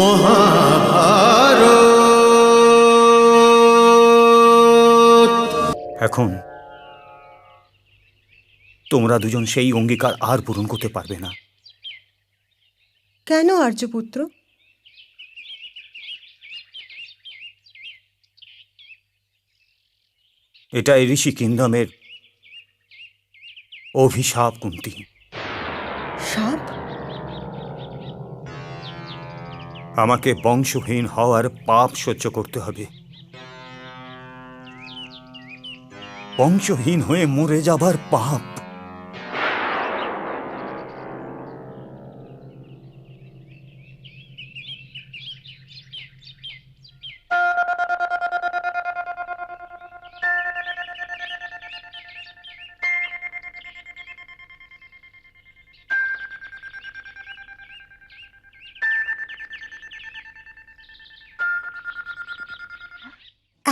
মহাভারত। এখন তোমরা দুজন সেই অঙ্গীকার আর পূরণ করতে পারবে না। কেন আর্যপুত্র? এটা এই ঋষি কিংডমের অভিশাপ কুন্তি। আমাকে বংশহীন হওয়ার পাপ সহ্য করতে হবে। বংশহীন হয়ে মরে যাবার পাপ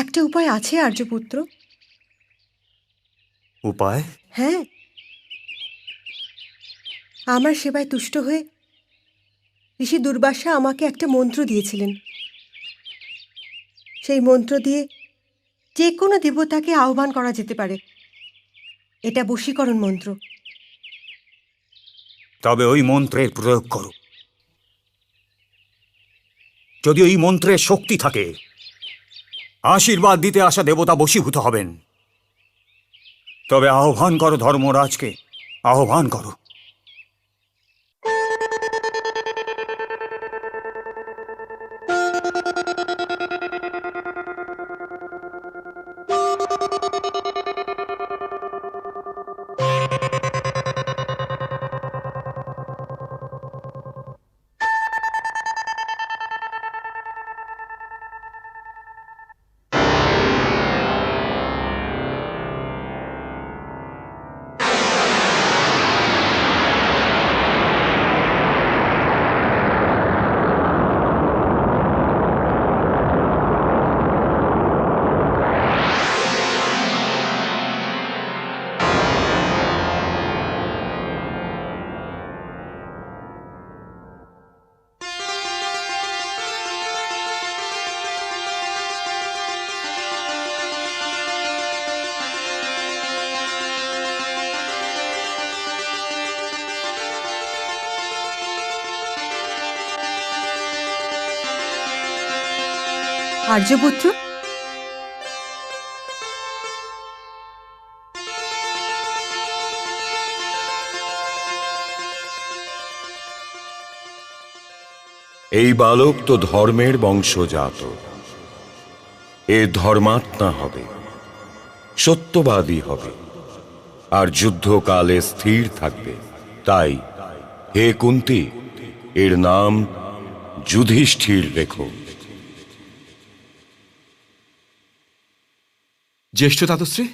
একটা উপায় আছে আর্যপুত্র। উপায়? হ্যাঁ। আমার সেবায় তুষ্ট হয়ে ঋষি দুর্বাসা আমাকে একটা মন্ত্র দিয়েছিলেন। সেই মন্ত্র দিয়ে যে কোনো দেবতাকে আহ্বান করা যেতে পারে। এটা বশীকরণ মন্ত্র। তবে ওই মন্ত্রের প্রয়োগ করো। যদি ওই মন্ত্রের শক্তি থাকে আশীর্বাদ দিতে আসা দেবতা বশীভূত হবেন। তবে আহ্বান করো ধর্মরাজকে আহ্বান করো। আর্যপুত্র? এই বালক তো ধর্মের বংশজাত। এ ধর্মাত্মা হবে, সত্যবাদী হবে, আর যুদ্ধকালে স্থির থাকবে। তাই হে কুন্তি, এর নাম যুধিষ্ঠির রেখো জ্যেষ্ঠ দাদশ্রী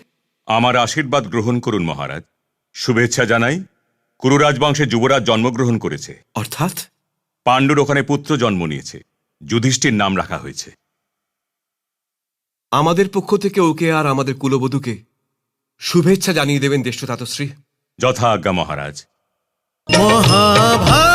আমার আশীর্বাদ গ্রহণ করুন মহারাজ। শুভেচ্ছা জানাই কুরুরাজ বংশে যুবরাজ জন্মগ্রহণ করেছে। অর্থাৎ? পাণ্ডুর ওখানে পুত্র জন্ম নিয়েছে। যুধিষ্ঠির নাম রাখা হয়েছে। আমাদের পক্ষ থেকে ওকে আর আমাদের কুলবধূকে শুভেচ্ছা জানিয়ে দেবেন জ্যেষ্ঠ তাতশ্রী যথা আজ্ঞা মহারাজ। মহাভারত